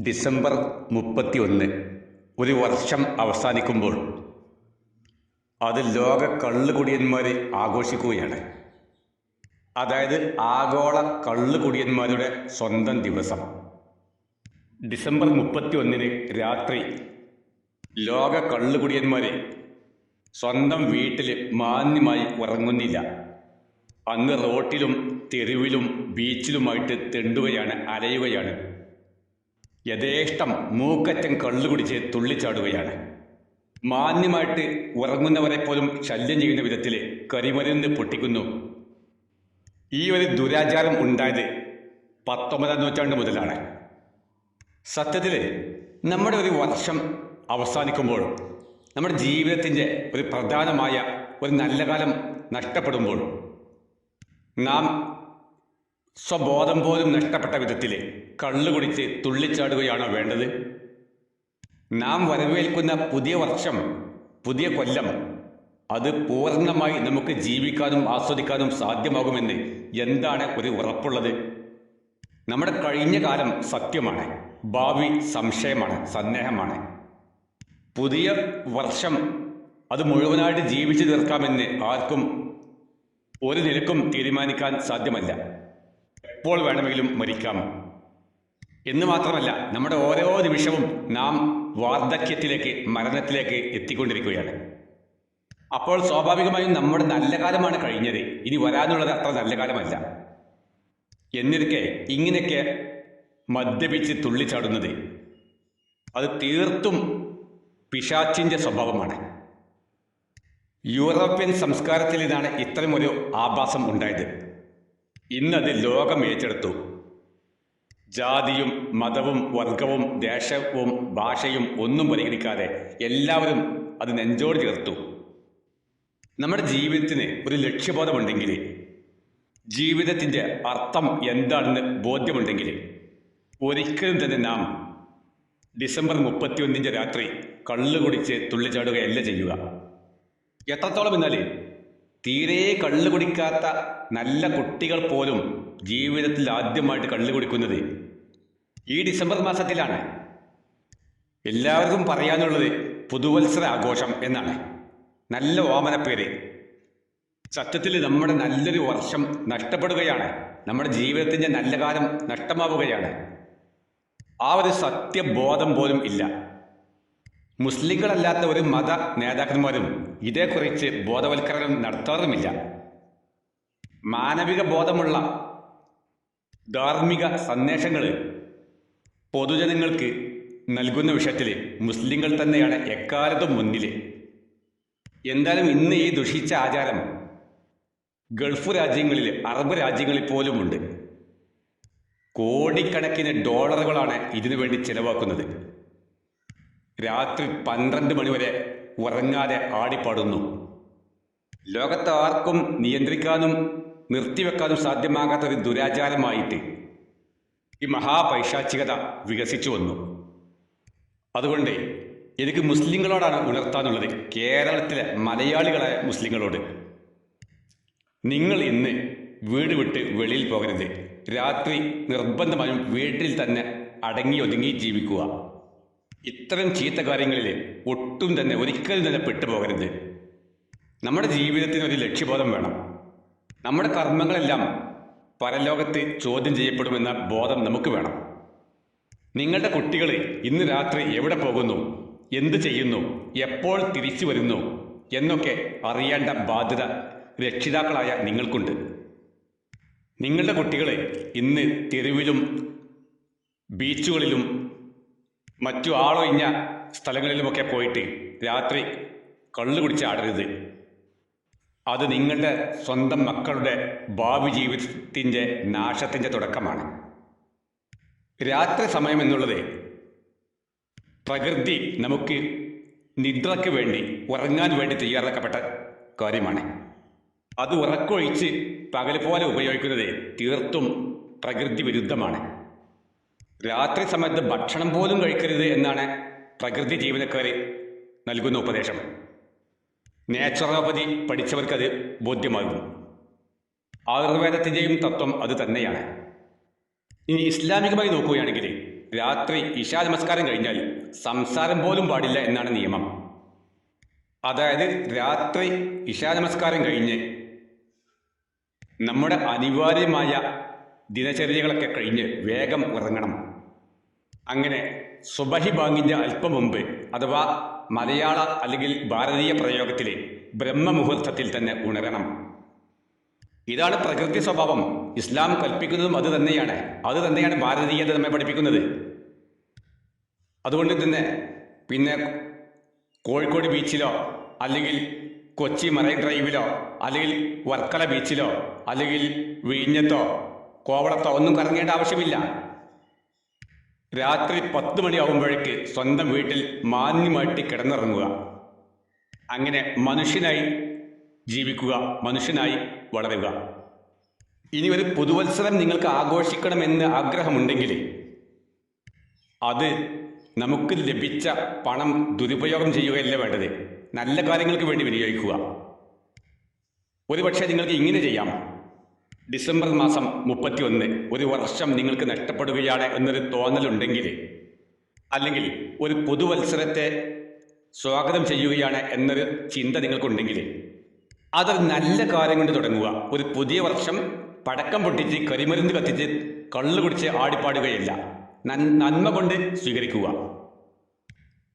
December മുപ്പത്തി ഒന്ന് ഒരു വർഷം അവസാനിക്കുമ്പോൾ അത് ലോക കള്ളുകുടിയന്മാർ ആഘോഷിക്കുകയാണ്. അതായത് ആഗോള കള്ളുകുടിയന്മാരുടെ സ്വന്തം ദിവസം. ഡിസംബർ മുപ്പത്തി ഒന്നിന് രാത്രി ലോക കള്ളുകുടിയന്മാർ സ്വന്തം വീട്ടിൽ മാന്യമായി ഉറങ്ങുന്നില്ല. അന്ന് റോട്ടിലും തെരുവിലും ബീച്ചിലുമായിട്ട് തെണ്ടുകയാണ് അലയുകയാണ്. യഥേഷ്ടം മൂക്കറ്റം കള്ളു കുടിച്ച് തുള്ളിച്ചാടുകയാണ്. മാന്യമായിട്ട് ഉറങ്ങുന്നവരെ പോലും ശല്യം ചെയ്യുന്ന വിധത്തിൽ കരിമരുന്ന് പൊട്ടിക്കുന്നു. ഈ ഒരു ദുരാചാരം ഉണ്ടായത് പത്തൊമ്പതാം നൂറ്റാണ്ട് മുതലാണ്. സത്യത്തിൽ നമ്മുടെ ഒരു വർഷം അവസാനിക്കുമ്പോൾ നമ്മുടെ ജീവിതത്തിന്റെ ഒരു പ്രധാനമായ ഒരു നല്ല കാലം നഷ്ടപ്പെടുമ്പോൾ നാം സ്വബോധം പോലും നഷ്ടപ്പെട്ട വിധത്തിൽ കള്ളുകുടിച്ച് തുള്ളിച്ചാടുകയാണോ വേണ്ടത്? നാം വരവേൽക്കുന്ന പുതിയ വർഷം പുതിയ കൊല്ലം അത് പൂർണമായി നമുക്ക് ജീവിക്കാനും ആസ്വദിക്കാനും സാധ്യമാകുമെന്ന് എന്താണ് ഒരു ഉറപ്പുള്ളത്? നമ്മുടെ കഴിഞ്ഞ കാലം സത്യമാണ് ഭാവി സംശയമാണ് സന്ദേഹമാണ്. പുതിയ വർഷം അത് മുഴുവനായിട്ട് ജീവിച്ചു തീർക്കാമെന്ന് ആർക്കും ഒരു നിലക്കും തീരുമാനിക്കാൻ സാധ്യമല്ല. എപ്പോൾ വേണമെങ്കിലും മരിക്കാം. എന്ന് മാത്രമല്ല നമ്മുടെ ഓരോ നിമിഷവും നാം വാർദ്ധക്യത്തിലേക്ക് മരണത്തിലേക്ക് എത്തിക്കൊണ്ടിരിക്കുകയാണ്. അപ്പോൾ സ്വാഭാവികമായും നമ്മുടെ നല്ല കാലമാണ് കഴിഞ്ഞത്. ഇനി വരാനുള്ളത് അത്ര നല്ല കാലമല്ല. എന്നിരിക്കെ ഇങ്ങനെയൊക്കെ മദ്യപിച്ച് തുള്ളിച്ചാടുന്നത് അത് തീർത്തും പിശാച്ചിന്റെ സ്വഭാവമാണ്. യൂറോപ്യൻ സംസ്കാരത്തിൽ ഇതാണ് ഇത്തരമൊരു ആഭാസം ഉണ്ടായത്. ഇന്നത് ലോകം ഏറ്റെടുത്തു. ജാതിയും മതവും വർഗവും ദേശവും ഭാഷയും ഒന്നും പരിഗണിക്കാതെ എല്ലാവരും അത് നെഞ്ചോട് ചേർത്തു. നമ്മുടെ ജീവിതത്തിന് ഒരു ലക്ഷ്യബോധമുണ്ടെങ്കിൽ ജീവിതത്തിന്റെ അർത്ഥം എന്താണെന്ന് ബോധ്യമുണ്ടെങ്കിൽ ഒരിക്കലും തന്നെ നാം ഡിസംബർ മുപ്പത്തിയൊന്നിന്റെ രാത്രി കള്ളു കുടിച്ച് തുള്ളിച്ചാടുകയല്ല ചെയ്യുക. എത്രത്തോളം എന്നാൽ തീരെ കള്ളു കുടിക്കാത്ത നല്ല കുട്ടികൾ പോലും ജീവിതത്തിൽ ആദ്യമായിട്ട് കള്ളു കുടിക്കുന്നത് ഈ ഡിസംബർ മാസത്തിലാണ്. എല്ലാവർക്കും പറയാനുള്ളത് പുതുവത്സര ആഘോഷം എന്നാണ്. നല്ല ഓമനപ്പേര് സത്യത്തിൽ നമ്മുടെ നല്ലൊരു വർഷം നഷ്ടപ്പെടുകയാണ്. നമ്മുടെ ജീവിതത്തിന്റെ നല്ല കാലം നഷ്ടമാവുകയാണ്. ആ ഒരു സത്യബോധം പോലും ഇല്ല. മുസ്ലിങ്ങളല്ലാത്ത ഒരു മത നേതാക്കന്മാരും ഇതേക്കുറിച്ച് ബോധവൽക്കരണം നടത്താറുമില്ല. മാനവിക ബോധമുള്ള ധാർമ്മിക സന്ദേശങ്ങൾ പൊതുജനങ്ങൾക്ക് നൽകുന്ന വിഷയത്തിൽ മുസ്ലിങ്ങൾ തന്നെയാണ് എക്കാലത്തും മുന്നിൽ എന്തായാലും ഇന്ന് ഈ ദുഷിച്ച ആചാരം ഗൾഫ് രാജ്യങ്ങളിൽ അറബ് രാജ്യങ്ങളിൽ പോലുമുണ്ട്. കോടിക്കണക്കിന് ഡോളറുകളാണ് ഇതിനു വേണ്ടി ചെലവാക്കുന്നത്. രാത്രി പന്ത്രണ്ട് മണിവരെ ഉറങ്ങാതെ ആടിപ്പാടുന്നു. ലോകത്ത് ആർക്കും നിയന്ത്രിക്കാനും നിർത്തിവെക്കാനും സാധ്യമാകാത്ത ഒരു ദുരാചാരമായിട്ട് ഈ മഹാപൈശാചികത വികസിച്ചു വന്നു. അതുകൊണ്ട് എനിക്ക് മുസ്ലിങ്ങളോടാണ് ഉണർത്താനുള്ളത് കേരളത്തിലെ മലയാളികളായ മുസ്ലിങ്ങളോട്. നിങ്ങൾ ഇന്ന് വീട് വിട്ട് വെളിയിൽ പോകരുത്. രാത്രി നിർബന്ധമായും വീട്ടിൽ തന്നെ അടങ്ങി ഒതുങ്ങി ജീവിക്കുക. ഇത്തരം ചീത്ത കാര്യങ്ങളിൽ ഒട്ടും തന്നെ ഒരിക്കലും തന്നെ പെട്ടുപോകരുത്. നമ്മുടെ ജീവിതത്തിന് ഒരു ലക്ഷ്യബോധം വേണം. നമ്മുടെ കർമ്മങ്ങളെല്ലാം പരലോകത്ത് ചോദ്യം ചെയ്യപ്പെടുമെന്ന ബോധം നമുക്ക് വേണം. നിങ്ങളുടെ കുട്ടികൾ ഇന്ന് രാത്രി എവിടെ പോകുന്നു? എന്ത് ചെയ്യുന്നു? എപ്പോൾ തിരിച്ചു വരുന്നു? എന്നൊക്കെ അറിയേണ്ട ബാധ്യത രക്ഷിതാക്കളായ നിങ്ങൾക്കുണ്ട്. നിങ്ങളുടെ കുട്ടികൾ ഇന്ന് തെരുവിലും ബീച്ചുകളിലും മറ്റു ആളൊഴിഞ്ഞ സ്ഥലങ്ങളിലുമൊക്കെ പോയിട്ട് രാത്രി കള്ളു കുടിച്ച് ആടരുത്. അത് നിങ്ങളുടെ സ്വന്തം മക്കളുടെ ഭാവി ജീവിതത്തിന്റെ നാശത്തിന്റെ തുടക്കമാണ്. രാത്രി സമയം എന്നുള്ളത് പ്രകൃതി നമുക്ക് നിദ്രയ്ക്ക് വേണ്ടി ഉറങ്ങാൻ വേണ്ടി തയ്യാറാക്കപ്പെട്ട കാര്യമാണ്. അത് ഉറക്കൊഴിച്ച് പകൽ പോലെ ഉപയോഗിക്കുന്നത് തീർത്തും പ്രകൃതി വിരുദ്ധമാണ്. രാത്രി സമയത്ത് ഭക്ഷണം പോലും കഴിക്കരുത് എന്നാണ് പ്രകൃതി ജീവനക്കാർ നൽകുന്ന ഉപദേശം. നേച്ചുറോപ്പതി പഠിച്ചവർക്കത് ബോധ്യമാകും. ആയുർവേദത്തിന്റെയും തത്വം അത് തന്നെയാണ്. ഇനി ഇസ്ലാമികമായി നോക്കുകയാണെങ്കിൽ രാത്രി ഇശാ നമസ്കാരം കഴിഞ്ഞാൽ സംസാരം പോലും പാടില്ല എന്നാണ് നിയമം. അതായത് രാത്രി ഇശാ നമസ്കാരം കഴിഞ്ഞ് നമ്മുടെ അനിവാര്യമായ ദിനചര്യകളൊക്കെ കഴിഞ്ഞ് വേഗം ഇറങ്ങണം അങ്ങനെ സുബഹി ബാങ്കിന്റെ അല്പം മുമ്പ് അഥവാ മലയാള അല്ലെങ്കിൽ ഭാരതീയ പ്രയോഗത്തിലെ ബ്രഹ്മമുഹൂർത്തത്തിൽ തന്നെ ഉണരണം. ഇതാണ് പ്രകൃതി സ്വഭാവം. ഇസ്ലാം കൽപ്പിക്കുന്നതും അത് തന്നെയാണ്. അത് തന്നെയാണ് ഭാരതീയത നമ്മെ പഠിപ്പിക്കുന്നത്. അതുകൊണ്ട് തന്നെ പിന്നെ കോഴിക്കോട് ബീച്ചിലോ അല്ലെങ്കിൽ കൊച്ചി മറൈൻ ഡ്രൈവിലോ അല്ലെങ്കിൽ വർക്കല ബീച്ചിലോ അല്ലെങ്കിൽ വിഴിഞ്ഞത്തോ കോവളത്തോ ഒന്നും കറങ്ങേണ്ട ആവശ്യമില്ല. രാത്രി പത്ത് മണിയാകുമ്പോഴേക്ക് സ്വന്തം വീട്ടിൽ മാന്യമായിട്ട് കിടന്നിറങ്ങുക. അങ്ങനെ മനുഷ്യനായി ജീവിക്കുക മനുഷ്യനായി വളരുക. ഇനി ഒരു പുതുവത്സരം നിങ്ങൾക്ക് ആഘോഷിക്കണമെന്ന് ആഗ്രഹമുണ്ടെങ്കിൽ അത് നമുക്ക് ലഭിച്ച പണം ദുരുപയോഗം ചെയ്യുകയല്ല വേണ്ടത്? നല്ല കാര്യങ്ങൾക്ക് വേണ്ടി വിനിയോഗിക്കുക. ഒരുപക്ഷെ നിങ്ങൾക്ക് ഇങ്ങനെ ചെയ്യാം. ഡിസംബർ മാസം മുപ്പത്തി ഒന്ന് ഒരു വർഷം നിങ്ങൾക്ക് നഷ്ടപ്പെടുകയാണ് എന്നൊരു തോന്നലുണ്ടെങ്കിൽ അല്ലെങ്കിൽ ഒരു പുതുവത്സരത്തെ സ്വാഗതം ചെയ്യുകയാണ് എന്നൊരു ചിന്ത നിങ്ങൾക്കുണ്ടെങ്കിൽ അതൊരു നല്ല കാര്യം കൊണ്ട് തുടങ്ങുക. ഒരു പുതിയ വർഷം പടക്കം പൊട്ടിച്ച് കരിമരുന്ന് കത്തിച്ച് കള്ളു കുടിച്ച് ആടിപ്പാടുകയല്ല. നന്മ കൊണ്ട് സ്വീകരിക്കുക.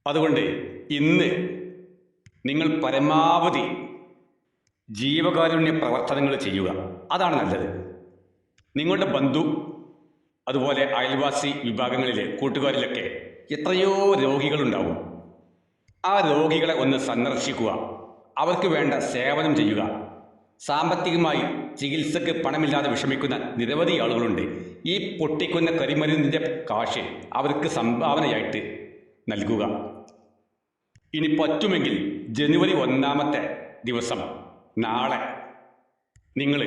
അതുകൊണ്ട് ഇന്ന് നിങ്ങൾ പരമാവധി ജീവകാരുണ്യ പ്രവർത്തനങ്ങൾ ചെയ്യുക. അതാണ് നല്ലത്. നിങ്ങളുടെ ബന്ധു അതുപോലെ അയൽവാസി വിഭാഗങ്ങളിലെ കൂട്ടുകാരിലൊക്കെ എത്രയോ രോഗികളുണ്ടാവും. ആ രോഗികളെ ഒന്ന് സന്ദർശിക്കുക. അവർക്ക് വേണ്ട സേവനം ചെയ്യുക. സാമ്പത്തികമായി ചികിത്സക്ക് പണമില്ലാതെ വിഷമിക്കുന്ന നിരവധി ആളുകളുണ്ട്. ഈ പൊട്ടിക്കുന്ന കരിമരുന്നിന്റെ കാശ് അവർക്ക് സംഭാവനയായിട്ട് നൽകുക. ഇനി പറ്റുമെങ്കിൽ ജനുവരി ഒന്നാമത്തെ ദിവസം നാളെ നിങ്ങൾ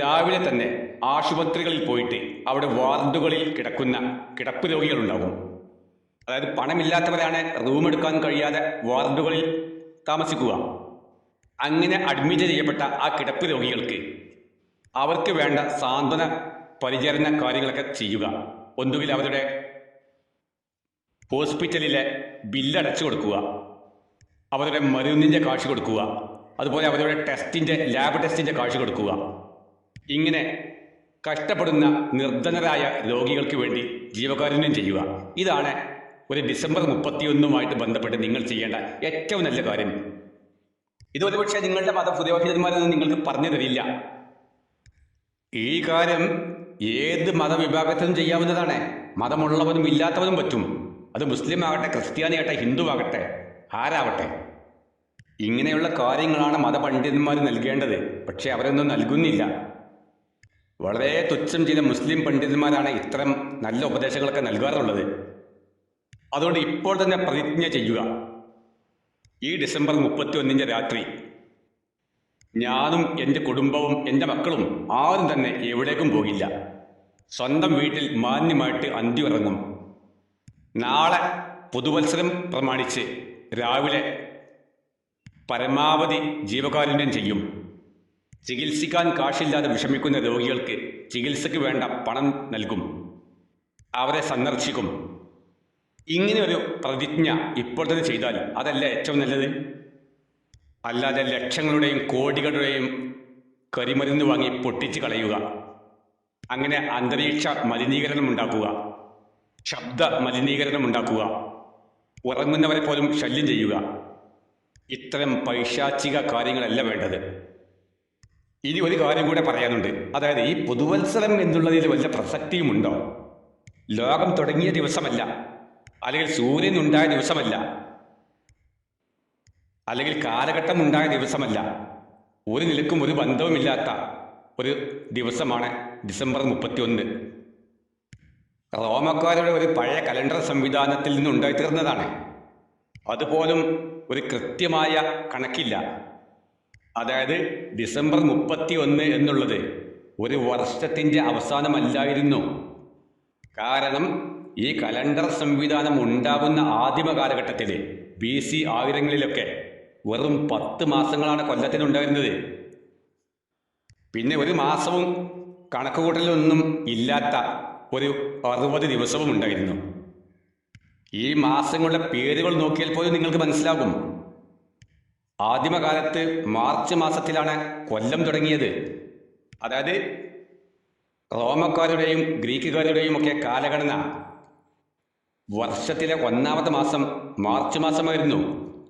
രാവിലെ തന്നെ ആശുപത്രികളിൽ പോയിട്ട് അവിടെ വാർഡുകളിൽ കിടക്കുന്ന കിടപ്പ് രോഗികളുണ്ടാകും അതായത് പണമില്ലാത്തവരാണ് റൂം എടുക്കാൻ കഴിയാതെ വാർഡുകളിൽ താമസിക്കുക. അങ്ങനെ അഡ്മിറ്റ് ചെയ്യപ്പെട്ട ആ കിടപ്പ് രോഗികൾക്ക് അവർക്ക് വേണ്ട സാന്ത്വന പരിചരണ കാര്യങ്ങളൊക്കെ ചെയ്യുക. ഒന്നുകിൽ അവരുടെ ഹോസ്പിറ്റലിലെ ബില്ലടച്ചു കൊടുക്കുക. അവരുടെ മരുന്നിന്റെ കാശ് കൊടുക്കുക. അതുപോലെ അവരുടെ ടെസ്റ്റിന്റെ ലാബ് ടെസ്റ്റിന്റെ കാഴ്ച കൊടുക്കുക. ഇങ്ങനെ കഷ്ടപ്പെടുന്ന നിർധനരായ രോഗികൾക്ക് വേണ്ടി ജീവകാരുണ്യം ചെയ്യുക. ഇതാണ് ഒരു ഡിസംബർ മുപ്പത്തിയൊന്നുമായിട്ട് ബന്ധപ്പെട്ട് നിങ്ങൾ ചെയ്യേണ്ട ഏറ്റവും നല്ല കാര്യം. ഇത് ഒരുപക്ഷെ നിങ്ങളുടെ മത മതപുരോഹിതന്മാരൊന്നും നിങ്ങൾക്ക് പറഞ്ഞു തരില്ല. ഈ കാര്യം ഏത് മതവിഭാഗത്തിനും ചെയ്യാവുന്നതാണ്. മതമുള്ളവനും ഇല്ലാത്തവനും പറ്റും. അത് മുസ്ലിം ആകട്ടെ ക്രിസ്ത്യാനിയാകട്ടെ ഹിന്ദു ആകട്ടെ ആരാവട്ടെ. ഇങ്ങനെയുള്ള കാര്യങ്ങളാണ് മതപണ്ഡിതന്മാർ നൽകേണ്ടത്. പക്ഷെ അവരൊന്നും നൽകുന്നില്ല. വളരെ തുച്ഛം ചില മുസ്ലിം പണ്ഡിതന്മാരാണ് ഇത്തരം നല്ല ഉപദേശങ്ങളൊക്കെ നൽകാറുള്ളത്. അതുകൊണ്ട് ഇപ്പോൾ തന്നെ പ്രതിജ്ഞ ചെയ്യുക. ഈ ഡിസംബർ മുപ്പത്തി ഒന്നിന്റെ രാത്രി ഞാനും എന്റെ കുടുംബവും എന്റെ മക്കളും ആരും തന്നെ എവിടേക്കും പോകില്ല. സ്വന്തം വീട്ടിൽ മാന്യമായിട്ട് അന്തി ഉറങ്ങും നാളെ പുതുവത്സരം പ്രമാണിച്ച് രാവിലെ പരമാവധി ജീവകാരുണ്യം ചെയ്യും. ചികിത്സിക്കാൻ കാശില്ലാതെ വിഷമിക്കുന്ന രോഗികൾക്ക് ചികിത്സയ്ക്ക് വേണ്ട പണം നൽകും. അവരെ സന്ദർശിക്കും. ഇങ്ങനെയൊരു പ്രതിജ്ഞ ഇപ്പോൾ തന്നെ ചെയ്താൽ അതല്ല ഏറ്റവും നല്ലത്? അല്ലാതെ ലക്ഷങ്ങളുടെയും കോടികളുടെയും കരിമരുന്ന് വാങ്ങി പൊട്ടിച്ച് കളയുക. അങ്ങനെ അന്തരീക്ഷ മലിനീകരണം ഉണ്ടാക്കുക. ശബ്ദ മലിനീകരണം ഉണ്ടാക്കുക. ഉറങ്ങുന്നവരെ പോലും ശല്യം ചെയ്യുക. ഇത്തരം പൈശാചിക കാര്യങ്ങളല്ല വേണ്ടത്. ഇനി ഒരു കാര്യം കൂടെ പറയാനുണ്ട്. അതായത് ഈ പുതുവത്സരം എന്നുള്ളതിൽ വല്ല പ്രസക്തിയുമുണ്ടോ? ലോകം തുടങ്ങിയ ദിവസമല്ല. അല്ലെങ്കിൽ സൂര്യൻ ഉണ്ടായ ദിവസമല്ല. അല്ലെങ്കിൽ കാലഘട്ടം ഉണ്ടായ ദിവസമല്ല. ഒരു നിലക്കും ഒരു ബന്ധവുമില്ലാത്ത ഒരു ദിവസമാണ് ഡിസംബർ മുപ്പത്തിയൊന്ന്. റോമക്കാരുടെ ഒരു പഴയ കലണ്ടർ സംവിധാനത്തിൽ നിന്ന് ഉണ്ടായിത്തീർന്നതാണ് അതുപോലും ഒരു കൃത്യമായ കണക്കില്ല. അതായത് ഡിസംബർ മുപ്പത്തി ഒന്ന് എന്നുള്ളത് ഒരു വർഷത്തിന്റെ അവസാനമല്ലായിരുന്നു. കാരണം ഈ കലണ്ടർ സംവിധാനം ഉണ്ടാകുന്ന ആദിമ കാലഘട്ടത്തിൽ ബി സി ആയിരങ്ങളിലൊക്കെ വെറും പത്ത് മാസങ്ങളാണ് കൊല്ലത്തിനുണ്ടായിരുന്നത് പിന്നെ ഒരു മാസവും കണക്കുകൂട്ടലൊന്നും ഇല്ലാത്ത ഒരു അറുപത് ദിവസവും ഉണ്ടായിരുന്നു. ഈ മാസങ്ങളുടെ പേരുകൾ നോക്കിയാൽ പോലും നിങ്ങൾക്ക് മനസ്സിലാകും. ആദിമകാലത്ത് മാർച്ച് മാസത്തിലാണ് കൊല്ലം തുടങ്ങിയത്. അതായത് റോമക്കാരുടെയും ഗ്രീക്കുകാരുടെയും ഒക്കെ കാലഗണന വർഷത്തിലെ ഒന്നാമത്തെ മാസം മാർച്ച് മാസമായിരുന്നു.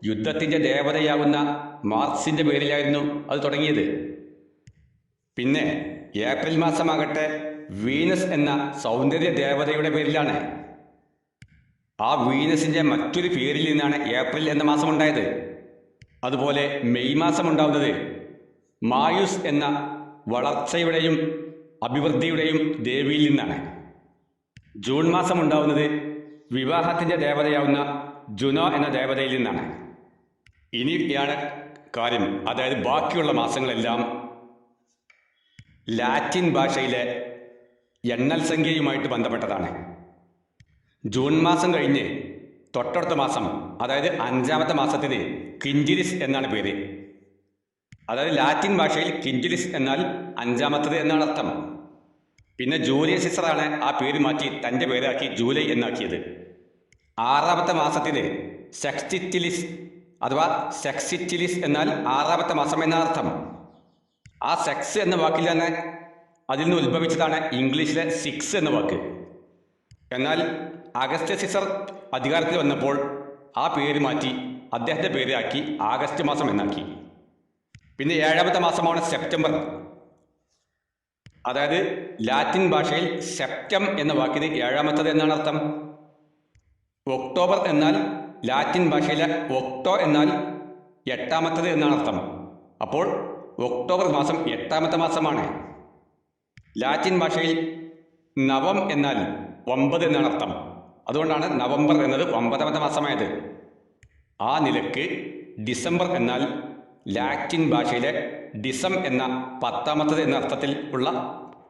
യുദ്ധത്തിന്റെ ദേവതയാകുന്ന മാർച്ചിന്റെ പേരിലായിരുന്നു അത് തുടങ്ങിയത്. പിന്നെ ഏപ്രിൽ മാസമാകട്ടെ വീനസ് എന്ന സൗന്ദര്യ ദേവതയുടെ പേരിലാണ് ആ വീനസിന്റെ മറ്റൊരു പേരിൽ നിന്നാണ് ഏപ്രിൽ എന്ന മാസം ഉണ്ടായത്. അതുപോലെ മെയ് മാസം ഉണ്ടാവുന്നത് മായുസ് എന്ന വളർച്ചയുടെയും അഭിവൃദ്ധിയുടെയും ദേവിയിൽ നിന്നാണ്. ജൂൺ മാസം ഉണ്ടാവുന്നത് വിവാഹത്തിന്റെ ദേവതയാവുന്ന ജുനോ എന്ന ദേവതയിൽ നിന്നാണ്. ഇനിയാണ് കാര്യം. അതായത് ബാക്കിയുള്ള മാസങ്ങളെല്ലാം ലാറ്റിൻ ഭാഷയിലെ എണ്ണൽ സംഖ്യയുമായിട്ട് ബന്ധപ്പെട്ടതാണ്. ജൂൺ മാസം കഴിഞ്ഞ് തൊട്ടടുത്ത മാസം അതായത് അഞ്ചാമത്തെ മാസത്തിന് കിഞ്ചിരിസ് എന്നാണ് പേര്. അതായത് ലാറ്റിൻ ഭാഷയിൽ കിഞ്ചിലിസ് എന്നാൽ അഞ്ചാമത്തത് എന്നാണ് അർത്ഥം. പിന്നെ ജൂലിയ സിസറാണ് ആ പേര് മാറ്റി തന്റെ പേരാക്കി ജൂലൈ എന്നാക്കിയത്. ആറാമത്തെ മാസത്തിന് സെക്സിറ്റിലിസ് അഥവാ സെക്സിറ്റിലിസ് എന്നാൽ ആറാമത്തെ മാസം എന്നാണ് അർത്ഥം. ആ സെക്സ് എന്ന വാക്കിൽ തന്നെ അതിൽ നിന്ന് ഉത്ഭവിച്ചതാണ് ഇംഗ്ലീഷിലെ സിക്സ് എന്ന വാക്ക്. എന്നാൽ അഗസ്റ്റ് സിസർ അധികാരത്തിൽ വന്നപ്പോൾ ആ പേര് മാറ്റി അദ്ദേഹത്തെ പേരാക്കി ആഗസ്റ്റ് മാസം എന്നാക്കി. പിന്നെ ഏഴാമത്തെ മാസമാണ് സെപ്റ്റംബർ. അതായത് ലാറ്റിൻ ഭാഷയിൽ സെപ്റ്റം എന്ന വാക്കിന് ഏഴാമത്തത് എന്നാണ് അർത്ഥം. ഒക്ടോബർ എന്നാൽ ലാറ്റിൻ ഭാഷയിലെ ഒക്ടോ എന്നാൽ എട്ടാമത്തത് എന്നാണ് അർത്ഥം. അപ്പോൾ ഒക്ടോബർ മാസം എട്ടാമത്തെ മാസമാണ്. ലാറ്റിൻ ഭാഷയിൽ നവം എന്നാൽ ഒമ്പത് എന്നാണ് അർത്ഥം. അതുകൊണ്ടാണ് നവംബർ എന്നത് ഒമ്പതാമത്തെ മാസമായത്. ആ നിലയ്ക്ക് ഡിസംബർ എന്നാൽ ലാറ്റിൻ ഭാഷയിലെ ഡിസം എന്ന പത്താമത്തത് എന്ന അർത്ഥത്തിൽ ഉള്ള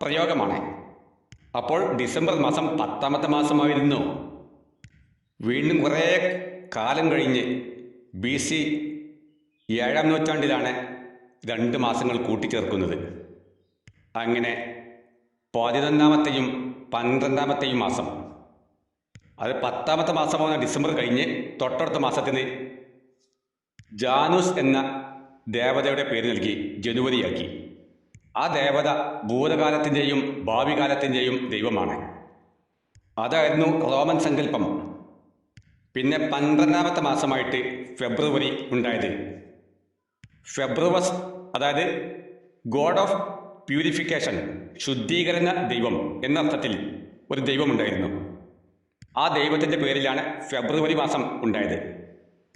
പ്രയോഗമാണ്. അപ്പോൾ ഡിസംബർ മാസം പത്താമത്തെ മാസമായിരുന്നു. വീണ്ടും കുറേ കാലം കഴിഞ്ഞ് ബി സി ഏഴാം നൂറ്റാണ്ടിലാണ് രണ്ട് മാസങ്ങൾ കൂട്ടിച്ചേർക്കുന്നത്. അങ്ങനെ പതിനൊന്നാമത്തെയും പന്ത്രണ്ടാമത്തെയും മാസം അത് പത്താമത്തെ മാസമാകുന്ന ഡിസംബർ കഴിഞ്ഞ് തൊട്ടടുത്ത മാസത്തിന് ജാനുസ് എന്ന ദേവതയുടെ പേര് നൽകി ജനുവരിയാക്കി. ആ ദേവത ഭൂതകാലത്തിന്റെയും ഭാവി കാലത്തിന്റെയും ദൈവമാണ്. അതായിരുന്നു റോമൻ സങ്കല്പം. പിന്നെ പന്ത്രണ്ടാമത്തെ മാസമായിട്ട് ഫെബ്രുവരി ഉണ്ടായത്. ഫെബ്രുവസ് അതായത് ഗോഡ് ഓഫ് പ്യൂരിഫിക്കേഷൻ ശുദ്ധീകരണ ദൈവം എന്ന അർത്ഥത്തിൽ ഒരു ദൈവമുണ്ടായിരുന്നു ആ ദൈവത്തിന്റെ പേരിലാണ് ഫെബ്രുവരി മാസം ഉണ്ടായത്.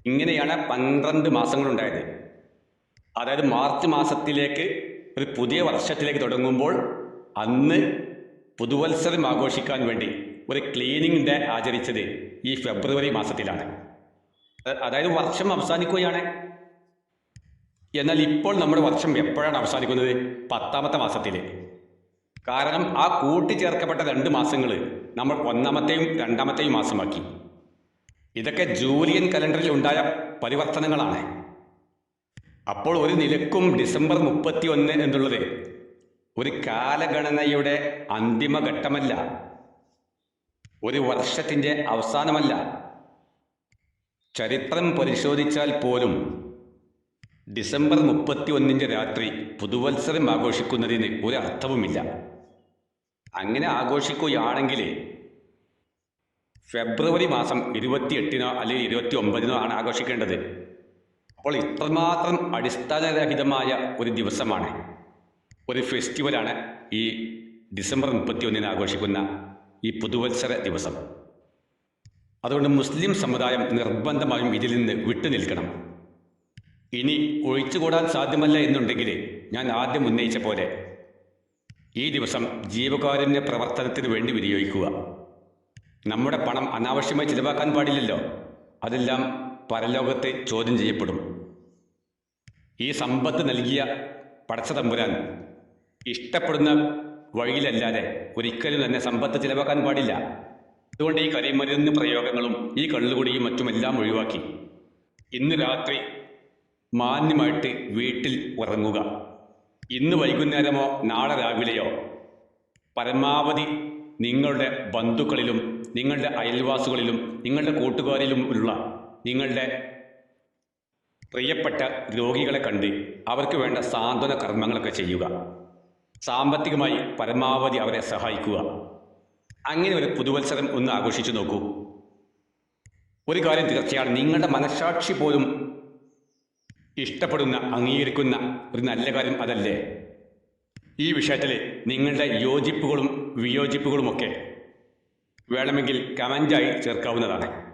ഇങ്ങനെയാണ് പന്ത്രണ്ട് മാസങ്ങളുണ്ടായത് അതായത് മാർച്ച് മാസത്തിലേക്ക് ഒരു പുതിയ വർഷത്തിലേക്ക് തുടങ്ങുമ്പോൾ അന്ന് പുതുവത്സരം ആഘോഷിക്കാൻ വേണ്ടി ഒരു ക്ലീനിങ് ഡേ ആചരിച്ചത് ഈ ഫെബ്രുവരി മാസത്തിലാണ്. അതായത് വർഷം അവസാനിക്കുകയാണ്. എന്നാൽ ഇപ്പോൾ നമ്മുടെ വർഷം എപ്പോഴാണ് അവസാനിക്കുന്നത്? പത്താമത്തെ മാസത്തിൽ കാരണം ആ കൂട്ടിച്ചേർക്കപ്പെട്ട രണ്ട് മാസങ്ങൾ നമ്മൾ ഒന്നാമത്തെയും രണ്ടാമത്തെയും മാസമാക്കി. ഇതൊക്കെ ജൂലിയൻ കലണ്ടറിൽ ഉണ്ടായ പരിവർത്തനങ്ങളാണ്. അപ്പോൾ ഒരു നിലക്കും ഡിസംബർ മുപ്പത്തി ഒന്ന് എന്നുള്ളത് ഒരു കാലഗണനയുടെ അന്തിമഘട്ടമല്ല. ഒരു വർഷത്തിന്റെ അവസാനമല്ല. ചരിത്രം പരിശോധിച്ചാൽ പോലും ഡിസംബർ മുപ്പത്തി ഒന്നിന്റെ രാത്രി പുതുവത്സരം ആഘോഷിക്കുന്നതിന് ഒരർത്ഥവുമില്ല അങ്ങനെ ആഘോഷിക്കുകയാണെങ്കിൽ ഫെബ്രുവരി മാസം ഇരുപത്തിയെട്ടിനോ അല്ലെങ്കിൽ ഇരുപത്തി ഒമ്പതിനോ ആണ് ആഘോഷിക്കേണ്ടത്. അപ്പോൾ ഇത്രമാത്രം അടിസ്ഥാനരഹിതമായ ഒരു ദിവസമാണ്. ഒരു ഫെസ്റ്റിവലാണ് ഈ ഡിസംബർ മുപ്പത്തി ഒന്നിന് ആഘോഷിക്കുന്ന ഈ പുതുവത്സര ദിവസം. അതുകൊണ്ട് മുസ്ലിം സമുദായം നിർബന്ധമായും ഇതിൽ നിന്ന് വിട്ടുനിൽക്കണം ഇനി ഒഴിച്ചുകൂടാൻ സാധ്യമല്ല എന്നുണ്ടെങ്കിൽ ഞാൻ ആദ്യം ഉന്നയിച്ച പോലെ ഈ ദിവസം ജീവകാരുണ്യ പ്രവർത്തനത്തിന് വേണ്ടി വിനിയോഗിക്കുക. നമ്മുടെ പണം അനാവശ്യമായി ചിലവാക്കാൻ പാടില്ലല്ലോ. അതെല്ലാം പരലോകത്തെ ചോദ്യം ചെയ്യപ്പെടും. ഈ സമ്പത്ത് നൽകിയ പടച്ച തമ്പുരാൻ ഇഷ്ടപ്പെടുന്ന വഴിയിലല്ലാതെ ഒരിക്കലും തന്നെ സമ്പത്ത് ചിലവാക്കാൻ പാടില്ല. അതുകൊണ്ട് ഈ കരിമരുന്ന് പ്രയോഗങ്ങളും ഈ കള്ളുകുടിയും മറ്റുമെല്ലാം ഒഴിവാക്കി. ഇന്ന് രാത്രി മാന്യമായിട്ട് വീട്ടിൽ ഉറങ്ങുക. ഇന്ന് വൈകുന്നേരമോ നാളെ രാവിലെയോ? പരമാവധി നിങ്ങളുടെ ബന്ധുക്കളിലും നിങ്ങളുടെ അയൽവാസികളിലും നിങ്ങളുടെ കൂട്ടുകാരിലും ഉള്ള നിങ്ങളുടെ പ്രിയപ്പെട്ട രോഗികളെ കണ്ട് അവർക്ക് വേണ്ട സാന്ത്വന കർമ്മങ്ങളൊക്കെ ചെയ്യുക. സാമ്പത്തികമായി പരമാവധി അവരെ സഹായിക്കുക. അങ്ങനെ ഒരു പുതുവത്സരം ഒന്ന് ആഘോഷിച്ചു നോക്കൂ. ഒരു കാര്യം തീർച്ചയാണ് നിങ്ങളുടെ മനസാക്ഷി പോലും ഇഷ്ടപ്പെടുന്ന അംഗീകരിക്കുന്ന ഒരു നല്ല കാര്യം അതല്ലേ? ഈ വിഷയത്തിൽ നിങ്ങളുടെ യോജിപ്പുകളും വിയോജിപ്പുകളുമൊക്കെ വേണമെങ്കിൽ കമന്റായി ചേർക്കാവുന്നതാണ്.